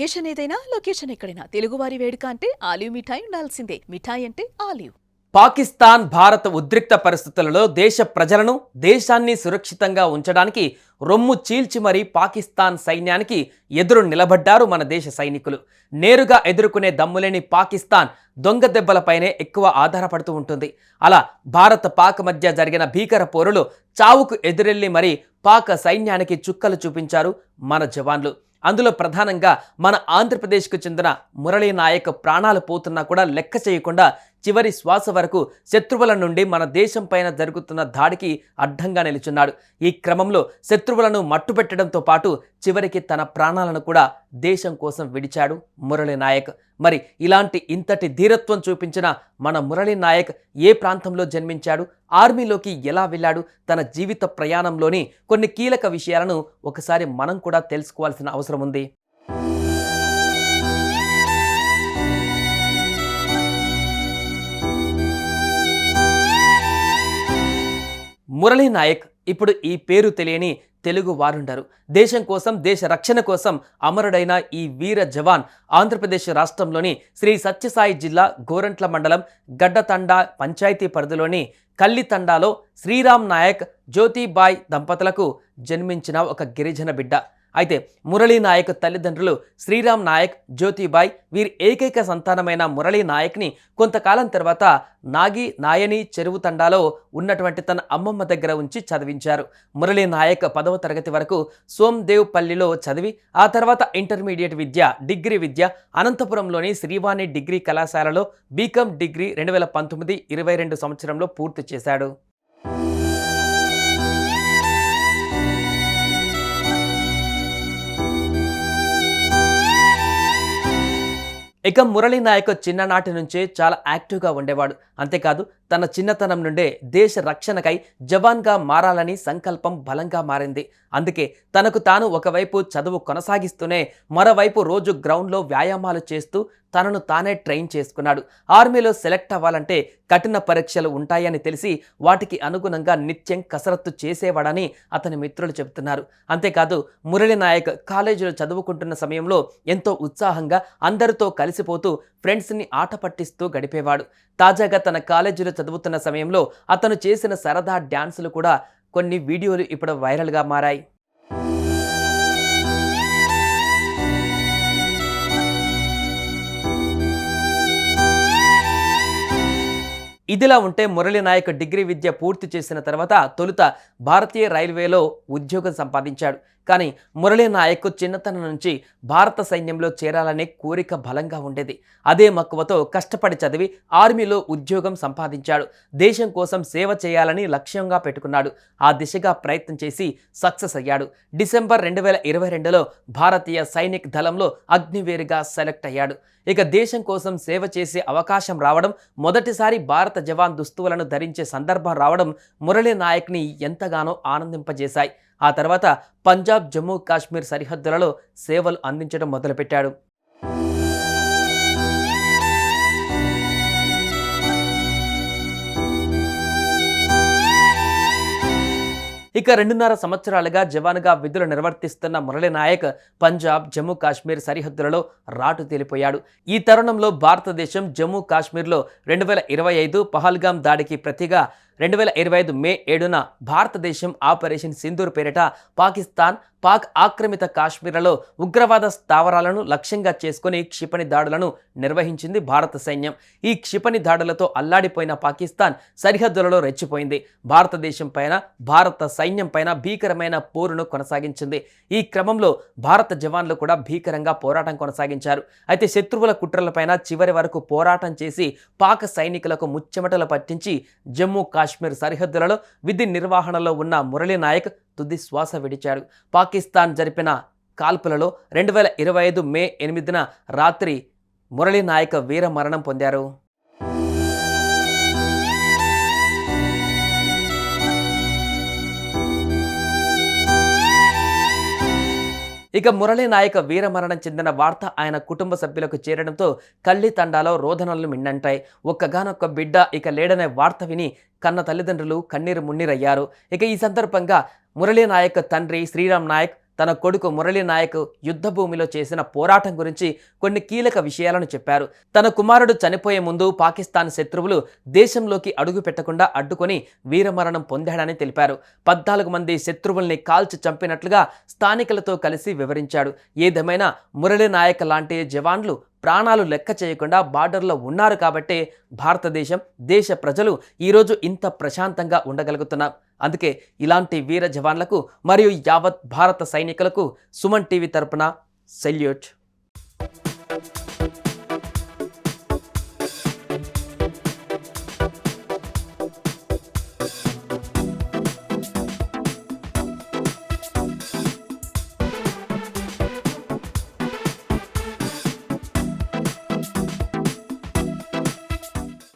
Occasion ఏదైనా location ఎక్కడైనా. తెలుగువారి వేడుక అంటే ఆలివ్ మిఠాయి ఉండాల్సిందే. మిఠాయి అంటే ఆలివ్. పాకిస్తాన్ భారత ఉద్రిక్త పరిస్థితులలో దేశ ప్రజలను దేశాన్ని సురక్షితంగా ఉంచడానికి రొమ్ము చీల్చి మరీ పాకిస్తాన్ సైన్యానికి ఎదురు నిలబడ్డారు మన దేశ సైనికులు. నేరుగా ఎదుర్కొనే దమ్ములేని పాకిస్తాన్ దొంగ దెబ్బలపైనే ఎక్కువ ఆధారపడుతూ ఉంటుంది. అలా భారత పాక్ మధ్య జరిగిన భీకర పోరులో చావుకు ఎదురెళ్ళి మరీ పాక్ సైన్యానికి చుక్కలు చూపించారు మన జవాన్లు. అందులో ప్రధానంగా మన ఆంధ్రప్రదేశ్కు చెందిన మురళీ నాయక్ ప్రాణాలు పోతున్నా కూడా లెక్క చేయకుండా చివరి శ్వాస వరకు శత్రువుల నుండి మన దేశం పైన జరుగుతున్న దాడికి అడ్డంగా నిలుచున్నాడు. ఈ క్రమంలో శత్రువులను మట్టుపెట్టడంతో పాటు చివరికి తన ప్రాణాలను కూడా దేశం కోసం విడిచాడు మురళీ నాయక్. మరి ఇలాంటి ఇంతటి ధీరత్వం చూపించిన మన మురళీ నాయక్ ఏ ప్రాంతంలో జన్మించాడు? ఆర్మీలోకి ఎలా వెళ్ళాడు? తన జీవిత ప్రయాణంలోని కొన్ని కీలక విషయాలను ఒకసారి మనం కూడా తెలుసుకోవాల్సిన అవసరం ఉంది. మురళీ నాయక్ ఇప్పుడు ఈ పేరు తెలియని తెలుగు వారుండరు. దేశం కోసం దేశ రక్షణ కోసం అమరుడైన ఈ వీర జవాన్ ఆంధ్రప్రదేశ్ రాష్ట్రంలోని శ్రీ సత్యసాయి జిల్లా గోరంట్ల మండలం గడ్డతండా పంచాయతీ పరిధిలోని కల్లితండాలో శ్రీరామ్ నాయక్ జ్యోతిబాయ్ దంపతులకు జన్మించిన ఒక గిరిజన బిడ్డ. అయితే మురళీ నాయక్ తల్లిదండ్రులు శ్రీరామ్ నాయక్ జ్యోతిబాయ్ వీరి ఏకైక సంతానమైన మురళీ నాయక్ని కొంతకాలం తర్వాత నాగి నాయని చెరువు తండాలో ఉన్నటువంటి తన అమ్మమ్మ దగ్గర ఉంచి చదివించారు. మురళీ నాయక్ పదవ తరగతి వరకు సోమ్దేవ్ పల్లిలో చదివి ఆ తర్వాత ఇంటర్మీడియట్ విద్య డిగ్రీ విద్య అనంతపురంలోని శ్రీవాణి డిగ్రీ కళాశాలలో బీకామ్ డిగ్రీ రెండు వేల పంతొమ్మిది ఇరవై రెండు సంవత్సరంలో పూర్తి చేశాడు. ఇక మురళీ నాయక్ చిన్ననాటి నుంచే చాలా యాక్టివ్గా ఉండేవాడు. అంతేకాదు తన చిన్నతనం నుండే దేశ రక్షణకై జవాన్గా మారాలని సంకల్పం బలంగా మారింది. అందుకే తనకు తాను ఒకవైపు చదువు కొనసాగిస్తూనే మరోవైపు రోజు గ్రౌండ్లో వ్యాయామాలు చేస్తూ తనను తానే ట్రైన్ చేసుకున్నాడు. ఆర్మీలో సెలెక్ట్ అవ్వాలంటే కఠిన పరీక్షలు ఉంటాయని తెలిసి వాటికి అనుగుణంగా నిత్యం కసరత్తు చేసేవాడని అతని మిత్రులు చెబుతున్నారు. అంతేకాదు మురళి నాయక్ కాలేజీలో చదువుకుంటున్న సమయంలో ఎంతో ఉత్సాహంగా అందరితో కలిసిపోతూ ఫ్రెండ్స్ని ఆట పట్టిస్తూ గడిపేవాడు. తాజాగా తన కాలేజీలో చదువుతున్న సమయంలో అతను చేసిన సరదా డ్యాన్సులు కూడా కొన్ని వీడియోలు ఇప్పుడు వైరల్గా మారాయి. ఇదిలా ఉంటే మురళీ నాయక్ డిగ్రీ విద్య పూర్తి చేసిన తర్వాత తొలుత భారతీయ రైల్వేలో ఉద్యోగం సంపాదించాడు. కానీ మురళీ నాయక్ చిన్నతనం నుంచి భారత సైన్యంలో చేరాలనే కోరిక బలంగా ఉండేది. అదే మక్కువతో కష్టపడి చదివి ఆర్మీలో ఉద్యోగం సంపాదించాడు. దేశం కోసం సేవ చేయాలని లక్ష్యంగా పెట్టుకున్నాడు. ఆ దిశగా ప్రయత్నం చేసి సక్సెస్ అయ్యాడు. డిసెంబర్ రెండు వేల ఇరవై రెండులో భారతీయ సైనిక్ దళంలో అగ్నివేరుగా సెలెక్ట్ అయ్యాడు. ఇక దేశం కోసం సేవ చేసే అవకాశం రావడం మొదటిసారి భారత జవాన్ దుస్తువులను ధరించే సందర్భం రావడం మురళీ నాయక్ని ఎంతగానో ఆనందింపజేశాయి. ఆ తర్వాత పంజాబ్ జమ్మూ కాశ్మీర్ సరిహద్దులలో సేవలు అందించడం మొదలుపెట్టాడు. ఇక రెండున్నర సంవత్సరాలుగా జవాన్గా విధులు నిర్వర్తిస్తున్న మురళీ నాయక్ పంజాబ్ జమ్మూ కాశ్మీర్ సరిహద్దులలో రాటు తేలిపోయాడు. ఈ తరుణంలో భారతదేశం జమ్మూ కాశ్మీర్లో రెండు వేల ఇరవై ఐదు పహల్గాం దాడికి ప్రతిగా రెండు వేల ఇరవై ఐదు మే ఏడున భారతదేశం ఆపరేషన్ సింధూర్ పేరిట పాకిస్తాన్ పాక్ ఆక్రమిత కాశ్మీర్లలో ఉగ్రవాద స్థావరాలను లక్ష్యంగా చేసుకుని క్షిపణి దాడులను నిర్వహించింది భారత సైన్యం. ఈ క్షిపణి దాడులతో అల్లాడిపోయిన పాకిస్తాన్ సరిహద్దులలో రెచ్చిపోయింది. భారతదేశం పైన భారత సైన్యం పైన భీకరమైన పోరును కొనసాగించింది. ఈ క్రమంలో భారత జవాన్లు కూడా భీకరంగా పోరాటం కొనసాగించారు. అయితే శత్రువుల కుట్రలపైన చివరి వరకు పోరాటం చేసి పాక్ సైనికులకు ముచ్చెమటలు పట్టించి జమ్మూ కాశ్మీర్ కాశ్మీర్ సరిహద్దులలో విధి నిర్వహణలో ఉన్న మురళీ నాయక్ తుది శ్వాస విడిచాడు. పాకిస్తాన్ జరిపిన కాల్పులలో రెండు వేల ఇరవై ఐదు మే ఎనిమిదిన రాత్రి మురళీ నాయక్ వీర మరణం పొందారు. ఇక మురళీ నాయక్ వీరమరణం చెందిన వార్త ఆయన కుటుంబ సభ్యులకు చేరడంతో కల్లి తండాలో రోదనలు మిన్నంటాయి. ఒక్కగానొక్క బిడ్డ ఇక లేడనే వార్త విని కన్న తల్లిదండ్రులు కన్నీరు మున్నీరయ్యారు. ఇక ఈ సందర్భంగా మురళీ నాయక్ తండ్రి శ్రీరామ్ నాయక్ తన కొడుకు మురళీ నాయక్ యుద్ధ భూమిలో చేసిన పోరాటం గురించి కొన్ని కీలక విషయాలను చెప్పారు. తన కుమారుడు చనిపోయే ముందు పాకిస్తాన్ శత్రువులు దేశంలోకి అడుగు పెట్టకుండా అడ్డుకొని వీరమరణం పొందాడని తెలిపారు. పద్నాలుగు మంది శత్రువుల్ని కాల్చి చంపినట్లుగా స్థానికులతో కలిసి వివరించాడు. ఏదేమైనా మురళీ నాయక్ లాంటి జవాన్లు ప్రాణాలు లెక్క చేయకుండా బార్డర్లో ఉన్నారు కాబట్టే భారతదేశం దేశ ప్రజలు ఈరోజు ఇంత ప్రశాంతంగా ఉండగలుగుతున్నారు. అందుకే ఇలాంటి వీర జవాన్లకు మరియు యావత్ భారత సైనికులకు సుమన్ టీవీ తరపున సెల్యూట్.